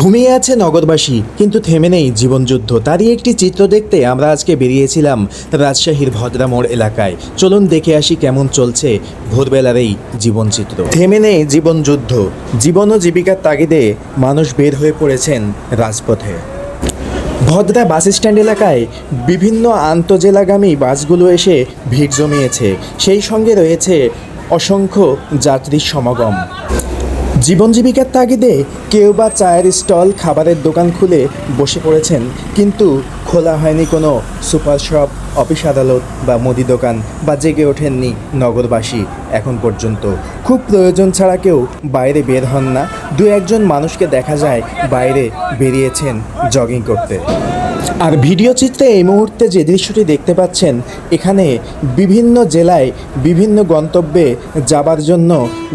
ঘুমিয়ে আছে নগরবাসী, কিন্তু থেমে নেই জীবনযুদ্ধ। তারই একটি চিত্র দেখতে আমরা আজকে বেরিয়েছিলাম রাজশাহীর ভদ্রামোড় এলাকায়। চলুন দেখে আসি কেমন চলছে ভোরবেলার এই জীবনচিত্র। থেমে নেই জীবনযুদ্ধ। জীবন ও জীবিকার তাগিদে মানুষ বের হয়ে পড়েছেন রাজপথে। ভদ্রা বাস স্ট্যান্ড এলাকায় বিভিন্ন আন্তজেলাগামী বাসগুলো এসে ভিড় জমিয়েছে। সেই সঙ্গে রয়েছে অসংখ্য যাত্রীর সমাগম। জীবন জীবিকার তাগিদে কেউ বা চায়ের স্টল খাবারের দোকান খুলে বসে পড়েছেন। কিন্তু খোলা হয়নি কোনো সুপার শপ, অফিস আদালত বা মুদি দোকান বা জেগে ওঠেননি নগরবাসী এখন পর্যন্ত। খুব প্রয়োজন ছাড়া কেউ বাইরে বের হন না। দু একজন মানুষকে দেখা যায় বাইরে বেরিয়েছেন জগিং করতে। আর ভিডিও চিত্রে এই মুহূর্তে যে দৃশ্যটি দেখতে পাচ্ছেন, এখানে বিভিন্ন জেলায় বিভিন্ন গন্তব্যে যাবার জন্য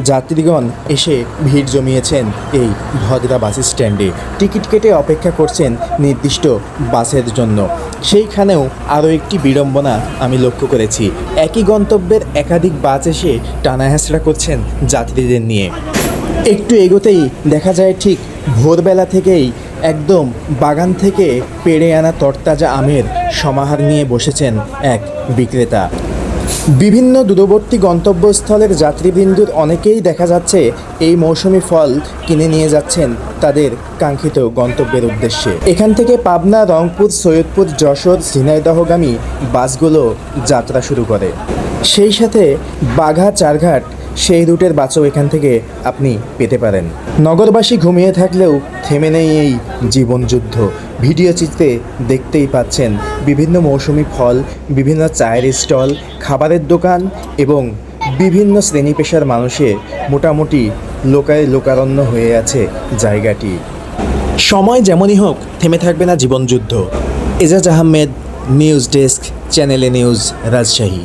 যাত্রীগণ এসে ভিড় জমিয়েছেন এই ভদ্রা বাস স্ট্যান্ডে। টিকিট কেটে অপেক্ষা করছেন নির্দিষ্ট বাসের জন্য। সেইখানেও আরও একটি বিড়ম্বনা আমি লক্ষ্য করেছি। একই গন্তব্যের একাধিক বাস এসে টানা হেঁচড়া করছেন যাত্রীদের নিয়ে। একটু এগোতেই দেখা যায় ঠিক ভোরবেলা থেকেই একদম বাগান থেকে পেড়ে আনা তরতাজা আমের সমাহার নিয়ে বসেছেন এক বিক্রেতা। বিভিন্ন দূরবর্তী গন্তব্যস্থলের যাত্রীবৃন্দুর অনেকেই দেখা যাচ্ছে এই মৌসুমি ফল কিনে নিয়ে যাচ্ছেন তাদের কাঙ্ক্ষিত গন্তব্যের উদ্দেশ্যে। এখান থেকে পাবনা, রংপুর, সৈয়দপুর, যশোর, ঝিনাইদহগামী বাসগুলো যাত্রা শুরু করে। সেই সাথে বাঘা, চারঘাট সেই রুটের বাসও এখান থেকে আপনি পেতে পারেন। নগরবাসী ঘুমিয়ে থাকলেও থেমে নেই এই জীবনযুদ্ধ। ভিডিও চিত্রে দেখতেই পাচ্ছেন বিভিন্ন মৌসুমি ফল, বিভিন্ন চায়ের স্টল, খাবারের দোকান এবং বিভিন্ন শ্রেণি পেশার মানুষের মোটামুটি লোকায় লোকারণ্য হয়ে আছে জায়গাটি। সময় যেমনই হোক, থেমে থাকবে না জীবনযুদ্ধ। এজাজ আহমেদ, নিউজ ডেস্ক, চ্যানেলে নিউজ রাজশাহী।